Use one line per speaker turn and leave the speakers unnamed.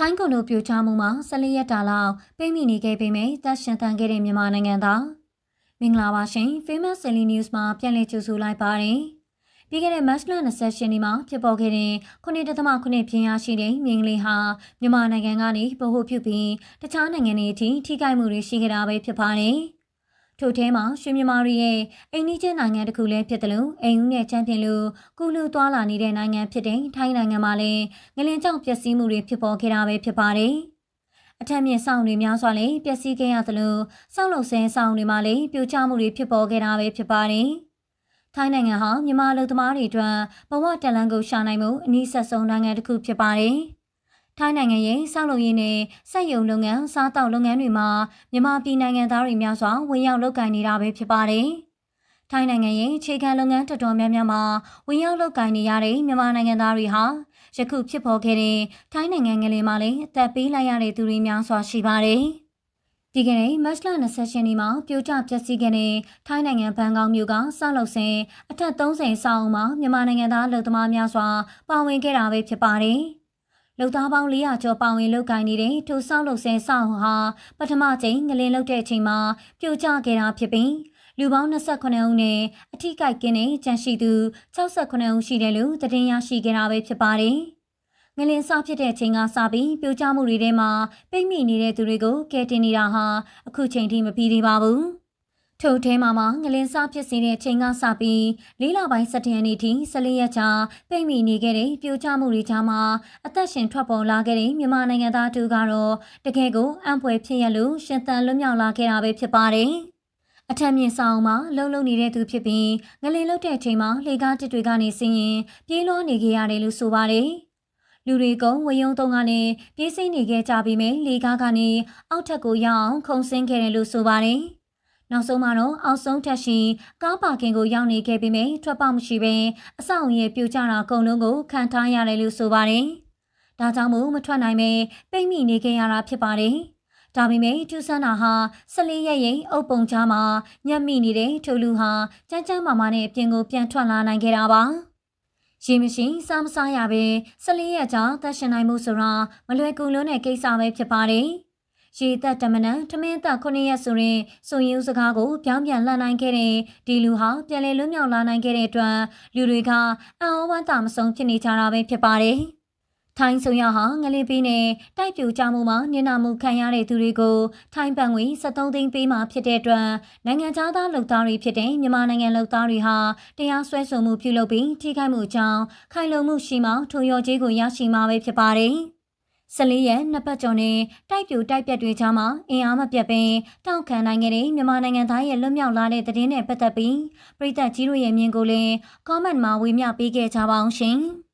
ထိုင်းကွန်ဒိုပြိုချမှုမှာ14ရက်တာလောက်ပိတ်မိနေခဲ့ပေမဲ့တပ်ရှင်သန်ခဲ့တဲ့မြန်မာနိုင်ငံသားမင်္ဂလာပါရှင် Famous Daily News မှာပြန်လည်ကြိုဆိုလိုက်ပါတယ်။ပြီးခဲ့တဲ့ March 28ရက်နေ့မှာဖြစ်ပေါ်ခဲ့တဲ့9.9ပြင်ရရှိတဲ့မြင်းကလေးဟာမြန်မာနိုင်ငံကနေဗဟိုပြုပြီးတခြားနိုင်ငံတွေအထိထိခိုက်မှုတွေရှိခဲ့တာပဲဖြစ်ပါတယ်။ ထို့ထဲမှာရွှေမြန်မာတွေရဲ့အိန္ဒိချင်းနိုင်ငံတစ်ခုလည်းဖြစ်တယ်လို့အိမ်ဦးနဲ့ချမ်းပြင်လို့ကုလူသွားလာနေတဲ့နိုင်ငံဖြစ်တဲ့ထိုင်းနိုင်ငံမှာလည်းငလင်ကြောင့်ပျက်စီးမှုတွေဖြစ်ပေါ်ခဲ့တာပဲဖြစ်ပါတယ်။အထက်မြင့်ဆောင်တွေများစွာလည်းပျက်စီးခဲ့ရသလိုစောက်လုံဆဲဆောင်တွေမှာလည်းပြိုကျမှုတွေဖြစ်ပေါ်ခဲ့တာပဲဖြစ်ပါတယ်။ထိုင်းနိုင်ငံဟာမြန်မာလူသမားတွေအတွက်ဘဝတလန်ကိုရှာနိုင်မှုအနည်းဆက်ဆုံးနိုင်ငံတစ်ခုဖြစ်ပါတယ်။ ထိုင်းနိုင်ငံရဲ့စောက်လုပ်ရေးနဲ့စက်ရုံလုပ်ငန်းစားတောက်လုပ်ငန်းတွေမှာမြန်မာပြည်နိုင်ငံသားတွေများစွာဝင်ရောက်လုပ်ကိုင်နေတာပဲဖြစ်ပါတယ်။ထိုင်းနိုင်ငံရဲ့အခြေခံလုပ်ငန်းတော်တော်များများမှာဝင်ရောက်လုပ်ကိုင်နေရတဲ့မြန်မာနိုင်ငံသားတွေဟာယခုဖြစ်ပေါ်ခဲ့တဲ့ထိုင်းနိုင်ငံငလင်မှာလည်းအသက်ပေးလိုက်ရတဲ့သူတွေများစွာရှိပါတယ်။ဒီကနေ့မတ်လ28ရက်နေ့မှာပြိုကျပျက်စီးခဲ့တဲ့ထိုင်းနိုင်ငံဘန်ကောက်မြို့ကဆောက်လုပ်စဉ်အထက်30ဆောက်အုံမှာမြန်မာနိုင်ငံသားလူသမားများစွာပါဝင်ခဲ့တာပဲဖြစ်ပါတယ်။ လူသားပေါင်း400ကျော်ပါဝင်လုပ်ကိုင်နေတဲ့ထိုဆောက်လုပ်ဆဲဆောက်ဟာပထမကြိမ်ငလင်းလုပ်တဲ့အချိန်မှာပြိုကျခဲ့တာဖြစ်ပြီးလူပေါင်း28ဦးနဲ့အထိကိုက်ကင်းတဲ့ကြန့်ရှိသူ68ဦးရှိတယ်လို့သတင်းရရှိခဲ့တာပဲဖြစ်ပါတယ်။ငလင်းစဖြစ်တဲ့ချိန်ကစပြီးပြိုကျမှုတွေထဲမှာပိတ်မိနေတဲ့သူတွေကိုကယ်တင်နေတာဟာအခုချိန်ထိမပြီးသေးပါဘူး။ ထို့ထဲမှာမှငလင်းစားဖြစ်စေတဲ့ချိန်ကစပြီးလေးလပိုင်း17ရက်နေ့ထိ14ရက်ကြာပိတ်မိနေခဲ့တဲ့ပြိုကျမှုတွေကြားမှာအသက်ရှင်ထွက်ပေါ်လာခဲ့တဲ့မြန်မာနိုင်ငံသားတူကတော့တကယ်ကိုအံ့ဖွယ်ဖြစ်ရလို့ရှင်သန်လွတ်မြောက်လာခဲ့တာပဲဖြစ်ပါတယ်။အထက်မြင့်ဆောင်မှာလှုပ်လှုပ်နေတဲ့သူဖြစ်ပြီးငလင်လှုပ်တဲ့ချိန်မှာလေကားတစ်တွေကနေဆင်းရင်ပြေးလွှားနေခဲ့ရတယ်လို့ဆိုပါတယ်။လူတွေကုံဝယုံတုံးကနေပြေးစိမ့်နေခဲ့ကြပြီးမြလေကားကနေအောက်ထပ်ကိုရောက်အောင်ခုန်ဆင်းခဲ့တယ်လို့ဆိုပါတယ်။ နောက်ဆုံးမှာတော့အောက်ဆုံးထက်ရှိကားပါကင်ကိုရောက်နေခဲ့ပြီးမြထွက်ပေါက်မရှိဘဲအဆောက်အဦရဲ့ပြိုကျတာအကုန်လုံးကိုခံထားရတယ်လို့ဆိုပါတယ်။ဒါကြောင့်မို့မထွက်နိုင်ပဲပိတ်မိနေခဲ့ရတာဖြစ်ပါတယ်။ဒါပေမဲ့ကျူဆန်းနာဟာ14ရက်ရိပ်အုပ်ပုံချမှာညက်မိနေတဲ့ထိုလူဟာကြမ်းကြမ်းမာမာနဲ့အပြင်ကိုပြန်ထွက်လာနိုင်ခဲ့တာပါ။ရေမရှိစားမစားရပဲ14ရက်ကြာသက်ရှင်နိုင်မှုဆိုတာမလွယ်ကူလို့တဲ့ကိစ္စပဲဖြစ်ပါတယ်။ ရေသက်တမနန်ထမင်းသက်9ရက်ဆိုရင်ဆိုရင်စကားကိုပြောင်းပြန်လှန်နိုင်ခဲ့တဲ့ဒီလူဟာပြန်လည်လွတ်မြောက်လာနိုင်ခဲ့တဲ့အတွက်လူတွေကအံ့ဩဝမ်းသာမဆုံးဖြစ်နေကြတာပဲဖြစ်ပါတယ်။ထိုင်းဆိုရဟာငလေးပေးနဲ့တိုက်ပြူကြမှုမှာနေနာမှုခံရတဲ့သူတွေကိုထိုင်းပန်ငွေ73သိန်းပေးမှဖြစ်တဲ့အတွက်နိုင်ငံသားလုံသားတွေဖြစ်တဲ့မြန်မာနိုင်ငံလုံသားတွေဟာတရားစွဲဆိုမှုပြုလုပ်ပြီးထိခိုက်မှုအကြောင်းခိုင်လုံမှုရှိမှထိုရော်ကြီးကိုရရှိမှာပဲဖြစ်ပါတယ်။ 14ရက်နှစ်ပတ်ကျော်နဲ့တိုက်ပြိုတိုက်ပြက်တွေကြားမှာအင်အားမပြတ်ပင်တောက်ခံနိုင်ခဲ့တဲ့မြန်မာနိုင်ငံသားရဲ့လွတ်မြောက်လာတဲ့သတင်းနဲ့ပတ်သက်ပြီးပြည်သက်ကြီးတို့ရဲ့မြင်ကိုလည်း comment မှာဝေမျှပေးခဲ့ကြပါအောင်ရှင်။